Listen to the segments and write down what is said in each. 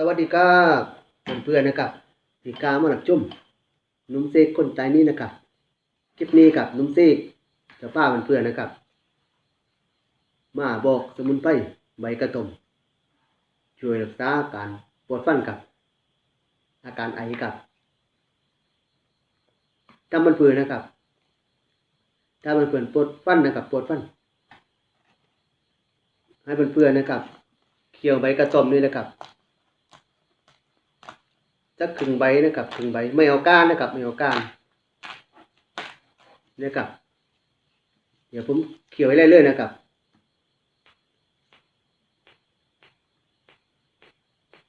สวัสดีครับเพื่อนๆนะครับที่กามาหลับจุ่มนุ่มเซกคนใจนี้นะครับคลิปนี้กับนุ่มเซกจะป้าเพื่อนๆนะครับ มาบอกสมุนไพรใบกระตมช่วยรักษาอาการปวดฟันกับ อาการไอกับจำมันเพื่อนนะครับถ้ามันเพื่อนปวดฟันนะครับปวดฟัน ให้เพื่อนๆนะครับเคี่ยวใบกระตมนี่นะครับ สักครึ่งใบนะครับครึ่งใบไม่เอาก้านนะครับไม่เอาก้านนี่ยครับ เดี๋ยวผมเคี่ยวให้เรื่อยๆนะครับ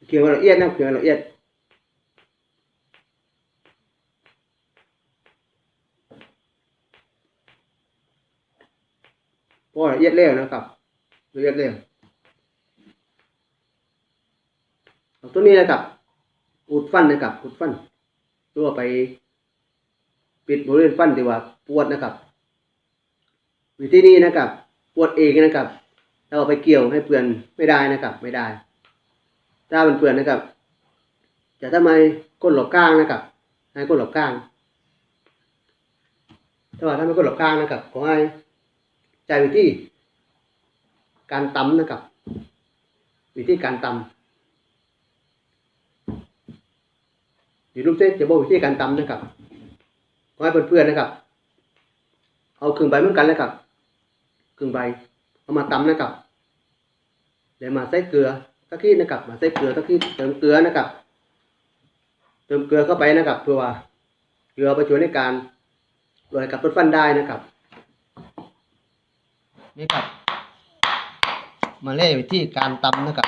เคี่ยวละเอียดนะเคี่ยวละเอียดพอละเอียดแล้วนะครับละเอียดแล้วตัวนี้นะครับ อุดฟันนะครับอุดฟันตัวไป ปิดบริเวณฟันที่ว่าปวดนะครับ วิธีนี้นะครับ ปวดเองนะครับ เราไปเกี่ยวให้เพื่อนไม่ได้นะครับ ไม่ได้ ถ้าเป็นเพื่อนนะครับ จะทำไมก้นหลบก้างนะครับให้ก้นหลบก้างถ้าว่าถ้าไม่ก้นหลบก้างนะครับขอให้ใจวิธีการตำนะครับ วิธีการตำ อยู่รูปเส้นจะบอกวิธีการตำนะครับขอให้เพื่อนๆนะครับ เอาครึ่งใบเหมือนกันเลยครับครึ่งใบเอามาตำนะครับเดี๋ยวมาใส่เกลือตะกี้นะครับ มาใส่เกลือตะกี้เติมเกลือนะครับ เติมเกลือเข้าไปนะครับ เพื่อว่าเกลือไปช่วยในการลดกับลดฟันได้นะครับนี่ครับ มาเล่วิธีการตำนะครับ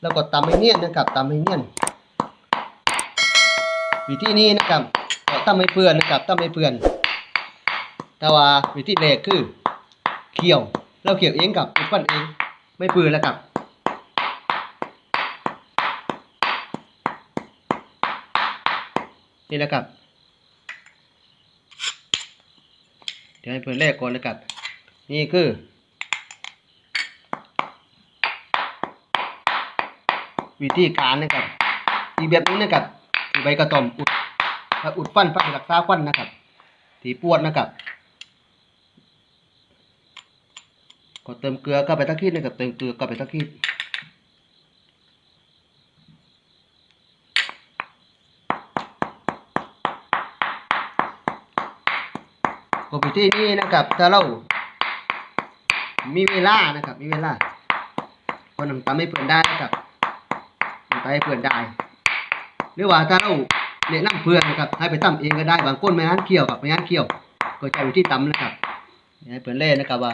แล้วก็ตำให้เนียนนะครับตำให้เนียน วิธีนี้นะครับก็ทำให้เพื่อนนะครับทำให้เพื่อน แต่ว่าวิธีแรกคือเขี่ยวเราเขี่ยวเองกับอุดฟันเองไม่เปื่อนแล้วครับนี่นะครับเดี๋ยวให้เพื่อนแรกก่อนนะครับ นี่คือ วิธีการนะครับอีกแบบนึงนะครับ ใบกระต่อมอุดอุดฟันฟันรักษาฟันนะครับที่ปวดนะครับก็เติมเกลือเข้าไปทักขีดนะครับเติมเกลือเข้าไปทักขีดก็วิธีนี้นะครับถ้าเรามีเวลานะครับ มีเวลาคนหนึ่งทำให้เพื่อนได้นะครับทำให้เพื่อนได้ หรือว่าถ้าเราแนะนำเพื่อนนะครับให้ไปตำเองก็ได้บางคนไม่งั้นเคี่ยวกับไม่งั้นเคี่ยว ก็ใช้วิธีตำนะครับให้เพื่อนเล่นนะครับว่า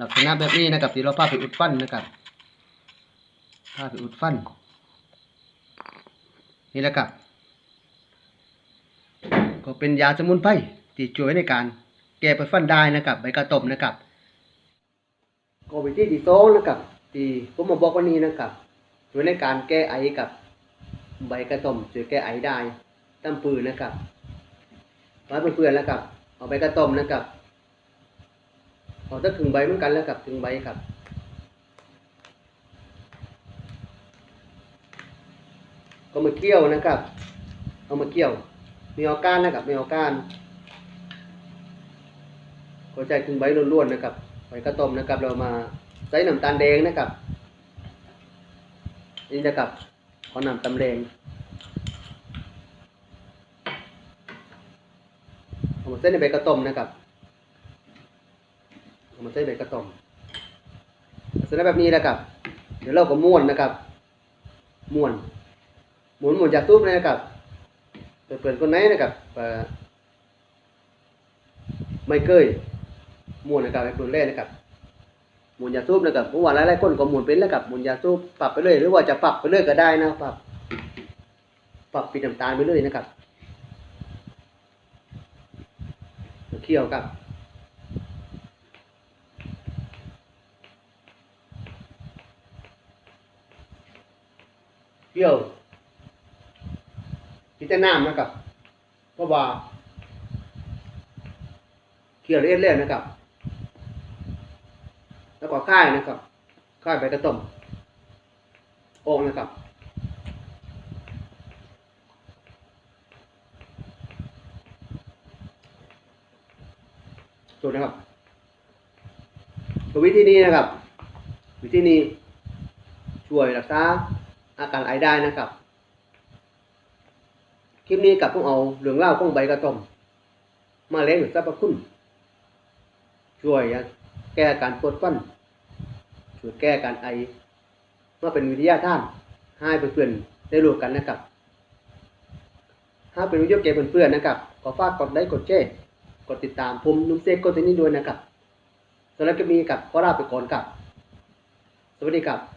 ลักษณะแบบนี้นะครับที่เราพาไปอุดฟันนะครับพาไปอุดฟันนี่แหละครับก็เป็นยาสมุนไพรที่ช่วยในการแก้ปวดฟันได้นะครับใบกระตบนะครับก็วิธีที่สองนะครับที่ผมมาบอกวันนี้นะครับช่วยในการแก้ไอกับ ใบกระต้มช่วยแก้ไอได้ตั้มปืนนะครับไว้เพื่อนๆแล้วครับ เอาใบกระต้มนะครับเอาสักครึ่งใบเหมือนกันแล้วครับครึ่งใบครับก็มาเคี่ยวนะครับ เอามาเคี่ยว มีเอาก้านนะครับมีเอาก้านก็ใจครึ่งใบล้วนๆนะครับใบกระต้มนะครับ เรามาใส่น้ำตาลแดงนะครับนี่นะครับ ขอนำตำแรงเอามาใส่ในใบกระต้มนะครับเอามาใส่ใบกระต้มเสร็จแล้วแบบนี้นะครับ เดี๋ยวเราก็ม้วนนะครับม้วนหมุนหมุนจากตู้เลยนะครับเปิดๆคนไหนนะครับไม่เคยม้วนนะครับให้เปิดเล่นนะครับ หมุนยาสูบนะครับเพราว่าหลายๆคนก็หมุนเป็นแล้วกับหมุนยาสูบปรับไปเลยหรือว่าจะปรับไปเลยก็ได้นะปรับ ปรับปิดน้ำตาลไปเลยนะครับเคี่ยวครับเคี่ยวพิจารณานะครับเพราะว่าเคี่ยวเรื่อยๆนะครับ แล้วก็ค่ายนะครับค่ายใบกระต้มออกนะครับสูตรนะครับวิธีนี้นะครับ วิธีนี้ช่วยรักษาอาการไอได้นะครับ คลิปนี้กับพวกเอาเหลืองเล่าพวกใบกระต้มมาเลี้ยงหรือสรรพคุณ ช่วยแก้การปวดฟัน ช่วยแก้การไอมาเป็นวิทยาท่านให้เพื่อนๆได้รู้กันนะครับ ถ้าเป็นวิทยาเกเพื่อนๆนะครับขอฝากกดไลค์กดแชร์กดติดตามผมนุ่มเซกกดติดนี้ด้วยนะครับสำหรับคลิปนี้กับขอลาไปก่อนครับ สวัสดีครับ